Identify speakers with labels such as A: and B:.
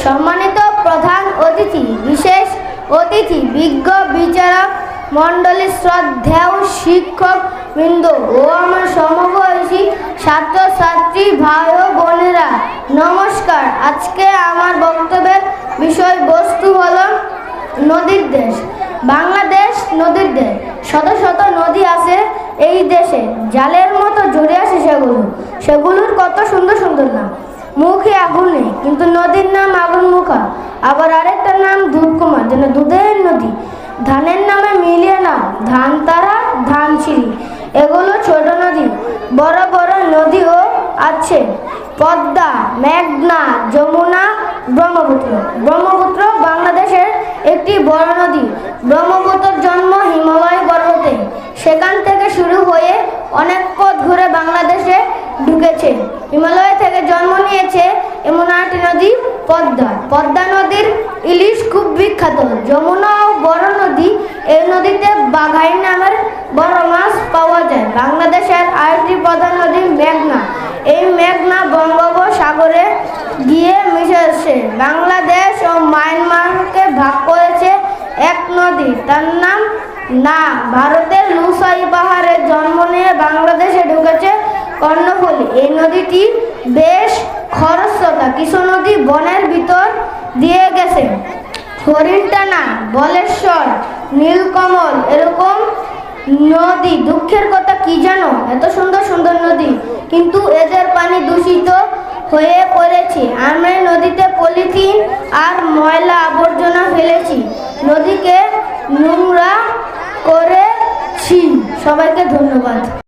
A: সম্মানিত প্রধান অতিথি, বিশেষ অতিথি, বিজ্ঞ বিচারক মণ্ডলী শ্রদ্ধেয় শিক্ষক বৃন্দ ও আমার সমবয়সী ছাত্র ছাত্রী ভাই ও বোনেরা, নমস্কার। আজকে আমার বক্তব্যের বিষয়বস্তু হলো নদীর দেশ। বাংলাদেশ নদীর দেশ। শত শত নদী আছে এই দেশে। জালের মতো জড়ে আছে সেগুলো। সেগুলোর কত সুন্দর সুন্দর নাম। মুখে আগুন নেই, কিন্তু নদীর নাম আগুন মুখা। আবার আরেকটার নাম দুধকুমার যেন দুধের নদী। ধানের নামে মিলিয়ে নাম ধান তারা, ধান ছিঁড়ি। এগুলো ছোট নদী, বড় বড় নদীও আছে। পদ্মা, মেঘনা, যমুনা, ব্রহ্মপুত্র। ব্রহ্মপুত্র বাংলাদেশের একটি বড় নদী। ব্রহ্মপুত্রের জন্ম হিমালয় পর্বতে। সেখান থেকে শুরু হয়ে অনেক আরেকটি নদী, পদ্মা। পদ্মা নদীর ইলিশ খুব বিখ্যাত। যমুনা ও বড় নদী এই নদীতে বাঘাই নামের বড় মাছ পাওয়া যায়। বাংলাদেশের আরেকটি প্রধান নদী মেঘনা। এই মেঘনা বঙ্গোপসাগরে গিয়ে মিশেছে। বাংলাদেশ ও মায়ানমারকে ভাগ করেছে এক নদী। তার নাম না, ভারতের লুসাই পাহাড়ে জন্ম নিয়ে বাংলাদেশে ঢুকেছে কর্ণফুলী। এই নদীটি বেশ খরস্রোতা কিছু নদী বনের ভিতর দিয়ে গেছে। হরিণটানা বলেশ্বর, নীলকমল এরকম নদী, দুঃখের কথা কি জানো? এত সুন্দর সুন্দর নদী। কিন্তু এদের পানি দূষিত হয়ে পড়েছে। আমরা নদীতে পলিথিন আর ময়লা আবর্জনা ফেলেছি। নদীকে নোংরা করেছি। সবাইকে ধন্যবাদ।